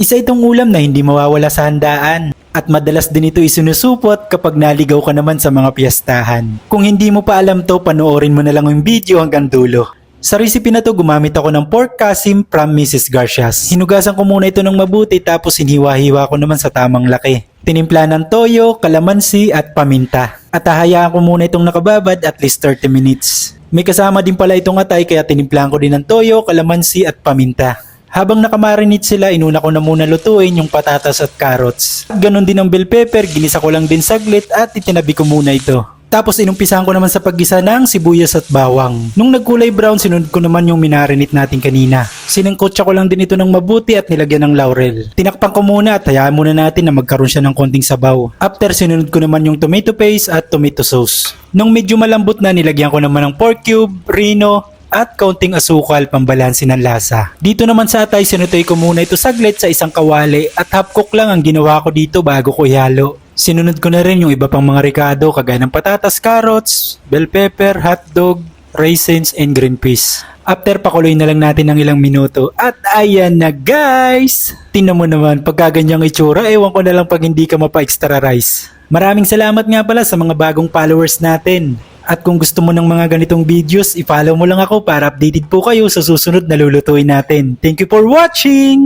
Isa itong ulam na hindi mawawala sa handaan. At madalas din ito isinusupot kapag naligaw ka naman sa mga piyestahan. Kung hindi mo pa alam to, panoorin mo na lang yung video hanggang dulo. Sa recipe na to, gumamit ako ng pork kasim from Mrs. Garcias. Hinugasan ko muna ito ng mabuti tapos hiniwa-hiwa ko naman sa tamang laki. Tinimpla ng toyo, kalamansi at paminta. At hahayaan ko muna itong nakababad at least 30 minutes. May kasama din pala itong atay kaya tinimplaan ko din ng toyo, kalamansi at paminta. Habang nakamarinate sila, inuna ko na muna lutuin yung patatas at carrots. At ganun din ang bell pepper, ginisa ko lang din saglit at itinabi ko muna ito. Tapos inumpisahan ko naman sa paggisa ng sibuyas at bawang. Nung nagkulay brown, sinunod ko naman yung minarinate natin kanina. Sinangkotsa ko lang din ito ng mabuti at nilagyan ng laurel. Tinakpan ko muna at hayaan muna natin na magkaroon siya ng konting sabaw. After sinunod ko naman yung tomato paste at tomato sauce. Nung medyo malambot na, nilagyan ko naman ng pork cube, rino, at kaunting asukal pambalansi ng lasa. Dito naman sa atay, sinutoy ko muna ito saglit sa isang kawali at half cook lang ang ginawa ko dito bago ko ihalo. Sinunod ko na rin yung iba pang mga ricado kagaya ng patatas, carrots, bell pepper, hotdog, raisins, and green peas. After pakuloy na lang natin ng ilang minuto at ayan na guys! Tingnan mo naman pagkaganyang itsura, ewan ko na lang pag hindi ka mapa-extra rice. Maraming salamat nga pala sa mga bagong followers natin. At kung gusto mo ng mga ganitong videos, i-follow mo lang ako para updated po kayo sa susunod na lulutuin natin. Thank you for watching!